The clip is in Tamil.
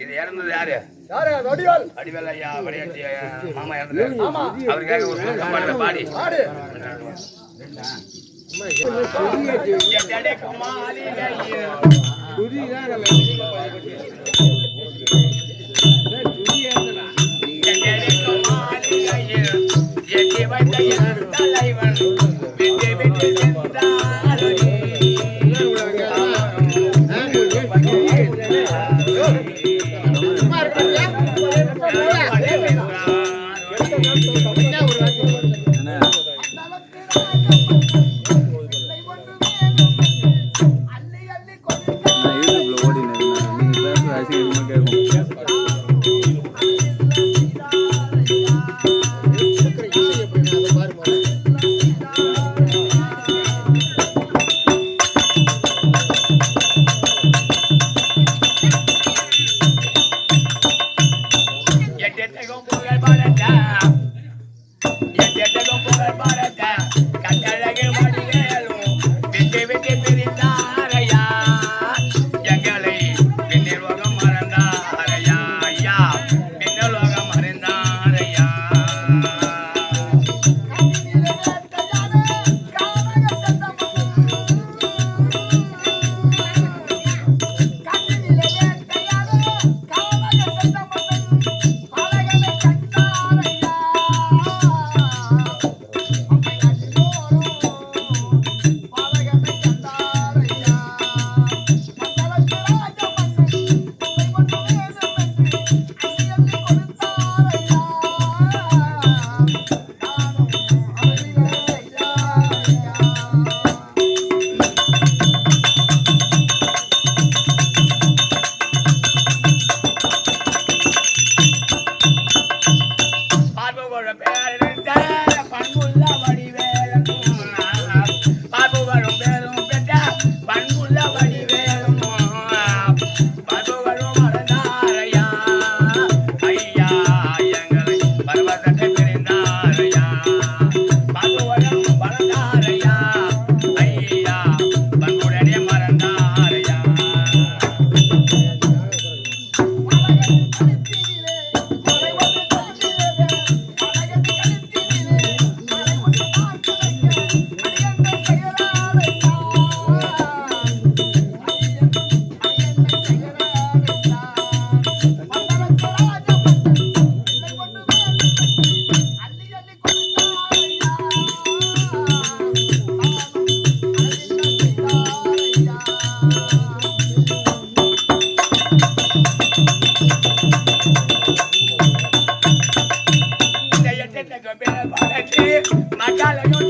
இது இறந்தது யாரு? யாரு? அடிவேல் ஐயா வடியாச்சி மாமா இறந்தாரு அவருக்காக ஒரு பாடி. தலைவன் விட்டு விட்டு சென்றாரடி. Hey! Y el 7 lo puede parar. Acá lo no